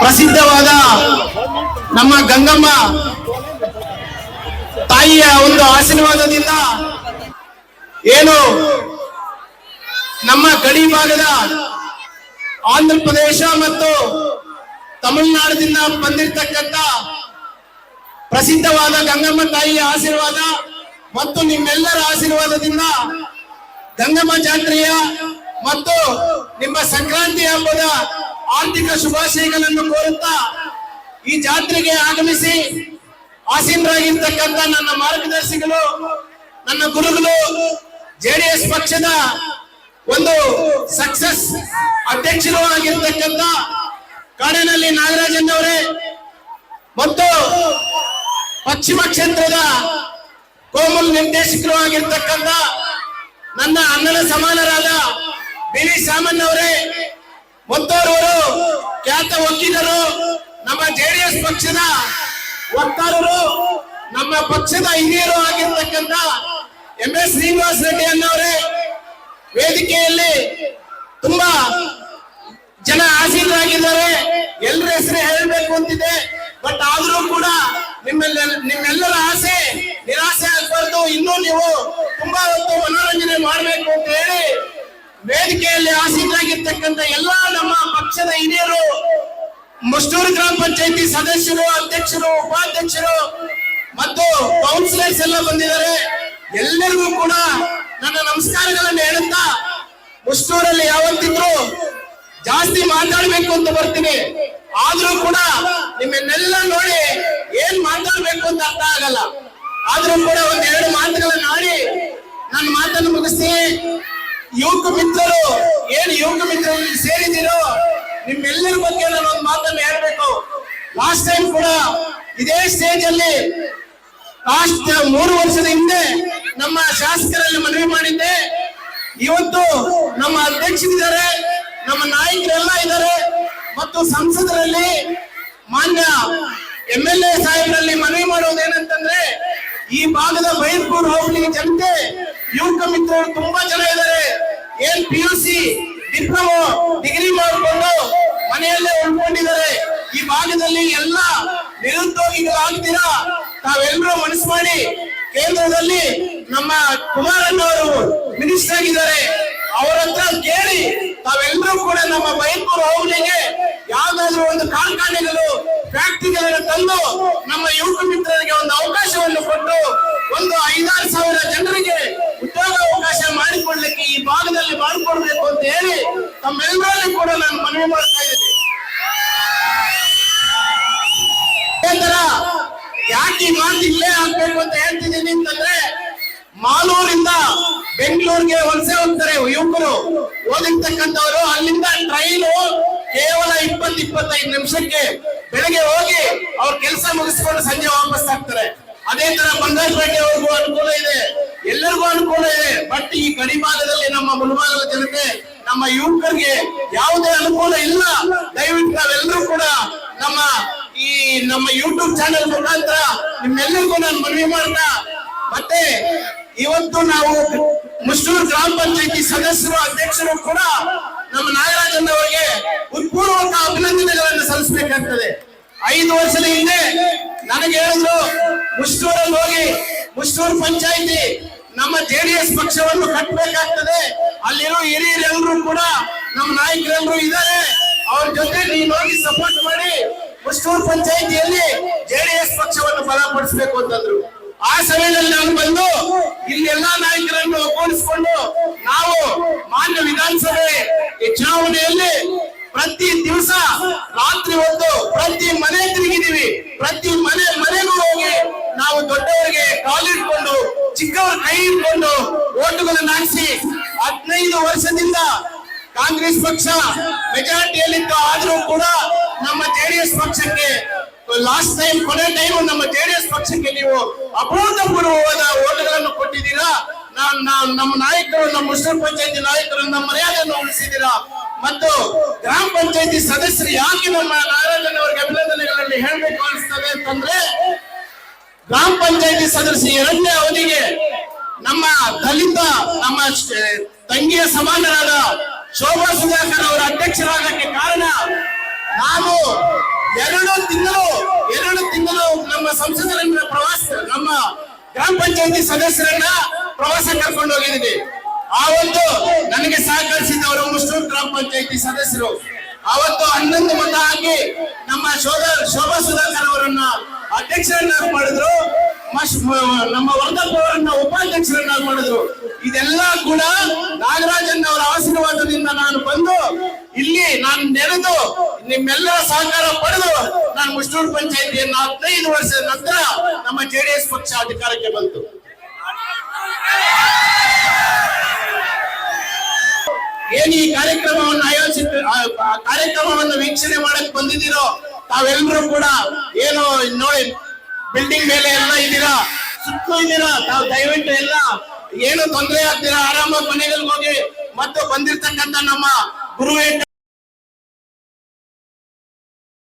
ಪ್ರಸಿದ್ಧವಾದ ನಮ್ಮ ಗಂಗಮ್ಮ ತಾಯಿಯ ಒಂದು ಆಶೀರ್ವಾದದಿಂದ ಏನು ನಮ್ಮ ಗಡಿ ಭಾಗದ ಆಂಧ್ರ ಪ್ರದೇಶ ಮತ್ತು ತಮಿಳುನಾಡಿನಿಂದ ಬಂದಿರತಕ್ಕಂತ ಪ್ರಸಿದ್ಧವಾದ ಗಂಗಮ್ಮ ತಾಯಿಯ ಆಶೀರ್ವಾದ ಮತ್ತು ನಿಮ್ಮೆಲ್ಲರ ಆಶೀರ್ವಾದದಿಂದ ಗಂಗಮ್ಮ ಜಾತ್ರೆಯ ಮತ್ತು ನಿಮ್ಮ ಸಂಕ್ರಾಂತಿ ಹಬ್ಬದ ಆರ್ಥಿಕ ಶುಭಾಶಯಗಳನ್ನು ಕೋರುತ್ತಾ ಈ ಜಾತ್ರೆಗೆ ಆಗಮಿಸಿ ಆಸೀನರಾಗಿರ್ತಕ್ಕಂಥ ನನ್ನ ಮಾರ್ಗದರ್ಶಿಗಳು, ನನ್ನ ಗುರುಗಳು ಜೆಡಿಎಸ್ ಪಕ್ಷದ ಒಂದು ಸಕ್ಸಸ್ ಅಧ್ಯಕ್ಷರು ಆಗಿರ್ತಕ್ಕಂಥ ಕಾಡಿನಲ್ಲಿ ನಾಗರಾಜನ್ ಅವರೇ, ಮತ್ತು ಪಶ್ಚಿಮ ಕ್ಷೇತ್ರದ ಕೋಮಲ್ ನಿರ್ದೇಶಕರು ಆಗಿರ್ತಕ್ಕಂಥ ನನ್ನ ಅಣ್ಣನ ಸಮಾನರಾದ ಬಿ ವಿ ಸಾಮನ್ ಅವರೇ, ಮತ್ತೋರವರು ಖ್ಯಾತ ವಕೀಲರು ನಮ್ಮ ಜೆಡಿಎಸ್ ಪಕ್ಷದ ವಕ್ತಾರರು, ನಮ್ಮ ಪಕ್ಷದ ಹಿರಿಯರು ಆಗಿರ್ತಕ್ಕಂಥ ಎಂ ಎಸ್ ಶ್ರೀನಿವಾಸ ರೆಡ್ಡಿ ಅನ್ನವರೇ ವೇದಿಕೆಯಲ್ಲಿ ತುಂಬಾ ಜನ ಆಸೀನರಾಗಿದ್ದಾರೆ. ಎಲ್ಲರ ಹೆಸರು ಹೇಳಬೇಕು ಅಂತಿದೆ. ಬಟ್ ಆದ್ರೂ ಕೂಡ ನಿಮ್ಮೆಲ್ಲ ನಿಮ್ಮೆಲ್ಲರ ಆಸೆ ನಿರಾಸೆ ಆಗ್ಬಾರ್ದು. ಇನ್ನೂ ನೀವು ತುಂಬಾ ಹೊತ್ತು ಮನೋರಂಜನೆ ಮಾಡಬೇಕು ಅಂತ ಹೇಳಿ ವೇದಿಕೆಯಲ್ಲಿ ಆಸೀನರಾಗಿರ್ತಕ್ಕಂಥ ಎಲ್ಲಾ ನಮ್ಮ ಪಕ್ಷದ ಹಿರಿಯರು ಮುಸ್ಟೂರು ಗ್ರಾಮ ಪಂಚಾಯತಿ ಸದಸ್ಯರು, ಅಧ್ಯಕ್ಷರು, ಉಪಾಧ್ಯಕ್ಷರು ಮತ್ತು ಕೌನ್ಸಿಲರ್ಸ್ ಎಲ್ಲ ಬಂದಿದ್ದಾರೆ. ಎಲ್ಲರಿಗೂ ಕೂಡ ನನ್ನ ನಮಸ್ಕಾರಗಳನ್ನು ಹೇಳುತ್ತಾ ಮುಷ್ಟೂರಲ್ಲಿ ಯಾವತ್ತಿದ್ರು ಜಾಸ್ತಿ ಮಾತಾಡ್ಬೇಕು ಅಂತ ಬರ್ತೀನಿ. ಆದ್ರೂ ಕೂಡ ನಿಮ್ಮನ್ನೆಲ್ಲ ನೋಡಿ ಏನ್ ಮಾತಾಡ್ಬೇಕು ಅಂತ ಅರ್ಥ ಆಗಲ್ಲ. ಆದ್ರೂ ಕೂಡ ಒಂದ್ ಎರಡು ಮಾತುಗಳನ್ನ ಆಡಿ ನನ್ನ ಮಾತನ್ನು ಮುಗಿಸಿ. ಯುವಕ ಮಿತ್ರರು, ಏನು ಯುವಕ ಮಿತ್ರರು ಸೇರಿದ್ದೀರೋ, ನಿಮ್ಮೆಲ್ಲರ ಬಗ್ಗೆ ನಾನು ಒಂದು ಮಾತನ್ನು ಹೇಳ್ಬೇಕು. ಲಾಸ್ಟ್ ಟೈಮ್ ಕೂಡ ಇದೇ ಸ್ಟೇಜ್ ಅಲ್ಲಿ ಲಾಸ್ಟ್ ಮೂರು ವರ್ಷದ ಹಿಂದೆ ನಮ್ಮ ಶಾಸಕರಲ್ಲಿ ಮನವಿ ಮಾಡಿದ್ದೆ. ಇವತ್ತು ನಮ್ಮ ಅಧ್ಯಕ್ಷರಿದ್ದಾರೆ. ನಮ್ಮ ನಾಯಕರೆಲ್ಲ ಇದ್ದಾರೆ. ಮತ್ತು ಸಂಸದರಲ್ಲಿ ಮಾನ್ಯ ಎಂ ಎಲ್ ಎ ಸಾಹೇಬರಲ್ಲಿ ಮನವಿ ಮಾಡೋದೇನಂತಂದ್ರೆ ಈ ಭಾಗದ ಬೈರ್ಪುರ್ ಹೋಬಳಿ ಜನತೆ, ಯುವಕ ಮಿತ್ರರು ತುಂಬಾ ಜನ ಇದ್ದಾರೆ. ಏನ್ P U C diploma degree ಮಾಡಿಕೊಂಡು ಮನೆಯಲ್ಲೇ ಉಳ್ಕೊಂಡಿದ್ದಾರೆ. ಈ ಭಾಗದಲ್ಲಿ ಎಲ್ಲ ನಿರುದ್ಯೋಗಿಗಳಾಗ್ತೀರಾ. ತಾವೆಲ್ಲರೂ ಮನಸ್ಸು ಮಾಡಿ ಕೇಂದ್ರದಲ್ಲಿ ನಮ್ಮ ಕುಮಾರಣ್ಣವರು ಮಿನಿಸ್ಟರ್ ಆಗಿದ್ದಾರೆ ಅವರ ಹತ್ರ ಕೇಳಿ ತಾವೆಲ್ಲರೂ ಕೂಡ ನಮ್ಮ ಬೈಪುರ ಹೋಗಲಿಗೆ ಯಾವ್ದಾದ್ರು ಒಂದು ಕಾರ್ಖಾನೆಗಳು, ಫ್ಯಾಕ್ಟರಿಗಳನ್ನು ತಂದು ನಮ್ಮ ಯುವಕ ಮಿತ್ರರಿಗೆ ಒಂದು ಅವಕಾಶವನ್ನು ಕೊಟ್ಟು ಒಂದು ಐದಾರು ಸಾವಿರ ಜನರಿಗೆ ಉದ್ಯೋಗ ಅವಕಾಶ ಮಾಡಿಕೊಡ್ಲಿಕ್ಕೆ ಈ ಭಾಗದಲ್ಲಿ ಮಾಡಿಕೊಡ್ಬೇಕು ಅಂತ ಹೇಳಿ ತಮ್ಮೆಲ್ಲರೂ ಕೂಡ ನಾನು ಮನವಿ ಮಾಡ್ತಾ ಇದ್ದೀನಿ. ಯಾಕೆ ಮಾತು ಇಲ್ಲೇ ಆಗ್ಬೇಕು ಅಂತ ಹೇಳ್ತಿದ್ದೀನಿ ಅಂತಂದ್ರೆ ಮಾಲೂರಿಂದ ಬೆಂಗಳೂರಿಗೆ ವಲಸೆ ಹೋಗ್ತಾರೆ ಯುವಕರು. ಓದಿರ್ತಕ್ಕಂಥವ್ರು, ಅಲ್ಲಿಂದ ಟ್ರೈನು ಕೇವಲ ಇಪ್ಪತ್ ಇಪ್ಪತ್ತೈದು ನಿಮಿಷಕ್ಕೆ ಬೆಳಗ್ಗೆ ಹೋಗಿ ಅವ್ರ ಕೆಲಸ ಮುಗಿಸ್ಕೊಂಡು ಸಂಜೆ ವಾಪಸ್ ಆಗ್ತಾರೆ. ಅದೇ ತರ ಬಂಗಾರಪೇಟೆವರೆಗೂ ಅನುಕೂಲ ಇದೆ. ಎಲ್ಲರಿಗೂ ಅನುಕೂಲ ಇದೆ. ಬಟ್ ಈ ಗಡಿ ಭಾಗದಲ್ಲಿ ನಮ್ಮ ಮುಳುಭಾಗದ ಜನತೆ, ನಮ್ಮ ಯುವಕರಿಗೆ ಯಾವುದೇ ಅನುಕೂಲ ಇಲ್ಲ. ದಯವಿಟ್ಟು ನಾವೆಲ್ಲರೂ ಕೂಡ ನಮ್ಮ ಈ ನಮ್ಮ ಯೂಟ್ಯೂಬ್ ಚಾನೆಲ್ ಮುಖಾಂತರ ನಿಮ್ಮೆಲ್ಲರಿಗೂ ನಾನು ಮನವಿ ಮಾಡ್ತಾ, ಮತ್ತೆ ಇವತ್ತು ನಾವು ಮುಸ್ಟೂರು ಗ್ರಾಮ ಪಂಚಾಯತಿ ಸದಸ್ಯರು, ಅಧ್ಯಕ್ಷರು ಕೂಡ ನಮ್ಮ ನಾಗರಾಜನ್ ಅವರಿಗೆ ಉತ್ಪೂರ್ವಕ ಅಭಿನಂದನೆಗಳನ್ನು ಸಲ್ಲಿಸಬೇಕಾಗ್ತದೆ. ಐದು ವರ್ಷದ ಹಿಂದೆ ನನಗೆ ಹೇಳಿದ್ರು ಮುಸ್ಟೂರಲ್ಲಿ ಹೋಗಿ ಮುಸ್ಟೂರು ಪಂಚಾಯಿತಿ ನಮ್ಮ ಜೆಡಿಎಸ್ ಪಕ್ಷವನ್ನು ಕಟ್ಟಬೇಕಾಗ್ತದೆ. ಅಲ್ಲಿರೋ ಹಿರಿಯರೆಲ್ಲರೂ ಕೂಡ, ನಮ್ಮ ನಾಯಕರೆಲ್ಲರೂ ಇದ್ದಾರೆ. ಅವ್ರ ಜೊತೆ ನೀನು ಹೋಗಿ ಸಪೋರ್ಟ್ ಮಾಡಿ ಮುಸ್ಟೂರು ಪಂಚಾಯತಿಯಲ್ಲಿ ಜೆಡಿಎಸ್ ಪಕ್ಷವನ್ನು ಬಲಪಡಿಸಬೇಕು ಅಂತಂದ್ರು. ಆ ಸಮಯದಲ್ಲಿ ನಾನು ಬಂದು ಇಲ್ಲಿ ಎಲ್ಲಾ ನಾಯಕರನ್ನು ಒಗ್ಗೂಡಿಸಿಕೊಂಡು ನಾವು ಮಾನ್ಯ ವಿಧಾನಸಭೆ ಚುನಾವಣೆಯಲ್ಲಿ ಪ್ರತಿ ದಿವಸ ರಾತ್ರಿ ಹೊತ್ತು ಪ್ರತಿ ಮನೆ ತಿರುಗಿದೀವಿ ಪ್ರತಿ ಮನೆ ಮನೆಗೂ ಹೋಗಿ ನಾವು ದೊಡ್ಡವರಿಗೆ ಕಾಲಿಟ್ಕೊಂಡು ಚಿಕ್ಕವರ ಕೈ ಇಟ್ಕೊಂಡು ಓಟುಗಳನ್ನು ಹಾಕಿಸಿ ಹದಿನೈದು ವರ್ಷದಿಂದ ಕಾಂಗ್ರೆಸ್ ಪಕ್ಷ ಮೆಜಾರಿಟಿಯಲ್ಲಿತ್ತು ಆದರೂ ಕೂಡ ನಮ್ಮ ಜೆಡಿಎಸ್ ಪಕ್ಷಕ್ಕೆ ಲಾಸ್ಟ್ ಟೈಮ್ ಕೊನೆ ಟೈಮ್ ನಮ್ಮ ಜೆಡಿಎಸ್ ಪಕ್ಷಕ್ಕೆ ನೀವು ಅಭೂತಪೂರ್ವವಾದ ಓಟುಗಳನ್ನು ಕೊಟ್ಟಿದ್ದೀರಾ? ನಮ್ಮ ನಾಯಕರು, ನಮ್ಮ ಮುಸ್ಲಿಂ ಪಂಚಾಯತಿ ನಾಯಕರು, ನಮ್ಮ ಮರ್ಯಾದೆಯನ್ನು ಉಳಿಸಿದ್ದೀರಾ? ಮತ್ತು ಗ್ರಾಮ ಪಂಚಾಯತಿ ಸದಸ್ಯರು ಯಾಕೆ ನಮ್ಮ ನಾರಾಯಣನ್ ಅವರಿಗೆ ಅಭಿನಂದನೆಗಳಲ್ಲಿ ಹೇಳಬೇಕು ಅನಿಸ್ತದೆ ಅಂತಂದ್ರೆ, ಗ್ರಾಮ ಪಂಚಾಯತಿ ಸದಸ್ಯ ಎರಡನೇ ಅವಧಿಗೆ ನಮ್ಮ ದಲಿತ, ನಮ್ಮ ತಂಗಿಯ ಸಮಾನರಾದ ಶೋಭಾ ಸುಧಾಕರ್ ಅವರ ಅಧ್ಯಕ್ಷರಾಗಕ್ಕೆ ಕಾರಣ, ನಾನು ಎರಡು ತಿಂಗಳು ಸಂಸದರನ್ನ ಪ್ರವಾಸ, ನಮ್ಮ ಗ್ರಾಮ ಪಂಚಾಯತಿ ಸದಸ್ಯರನ್ನ ಪ್ರವಾಸ ಕರ್ಕೊಂಡು ಹೋಗಿದ್ದೀನಿ ಆ ಒಂದು ನನಗೆ ಸಹಕರಿಸಿದವರು ಮುಸ್ಲಿಂ ಗ್ರಾಮ ಪಂಚಾಯತಿ ಸದಸ್ಯರು. ಅವತ್ತು ಹನ್ನೊಂದು ಮತ ಹಾಕಿ ನಮ್ಮ ಶೋಧ ಶೋಭಾ ಸುಧಾಕರ್ ಅವರನ್ನ ಅಧ್ಯಕ್ಷರನ್ನಾಗಿ ಮಾಡಿದ್ರು. ನಮ್ಮ ವರ್ಧಪ್ಪ ಅವರನ್ನ ಉಪಾಧ್ಯಕ್ಷರನ್ನಾಗಿ ಮಾಡಿದ್ರು. ಇದೆಲ್ಲ ಕೂಡ ನಾಗರಾಜನ್ ಅವರ ಆಶೀರ್ವಾದದಿಂದ ನಾನು ಬಂದು ಇಲ್ಲಿ ನಾನು ನೆರೆದು ನಿಮ್ಮೆಲ್ಲರ ಸಹಕಾರ ಪಡೆದು ನಾನು ಮುಸ್ಟೂರು ಪಂಚಾಯತಿಯನ್ನ ಹದಿನೈದು ವರ್ಷದ ನಂತರ ನಮ್ಮ ಜೆಡಿಎಸ್ ಪಕ್ಷ ಅಧಿಕಾರಕ್ಕೆ ಬಂತು. ಏನ್ ಈ ಕಾರ್ಯಕ್ರಮವನ್ನು ಆಯೋಜಿಸ ಕಾರ್ಯಕ್ರಮವನ್ನು ವೀಕ್ಷಣೆ ಮಾಡಕ್ ಬಂದಿದ್ದೀರೋ ತಾವೆಲ್ಲರೂ ಕೂಡ ಏನು ನೋಡಿ ಬಿಲ್ಡಿಂಗ್ ಮೇಲೆ ಎಲ್ಲ ಇದ್ದೀರಾ? ಸುತ್ತಲೂ ಇದ್ದೀರಾ? ತಾವು ದಯವಿಟ್ಟು ಎಲ್ಲ ಏನು ತೊಂದರೆ ಆಗ್ತೀರಾ? ಆರಾಮಾಗಿ ಮನೆಗಳಿಗೆ ಹೋಗಿ ಮತ್ತು ಬಂದಿರ್ತಕ್ಕಂಥ ನಮ್ಮ ಗುರು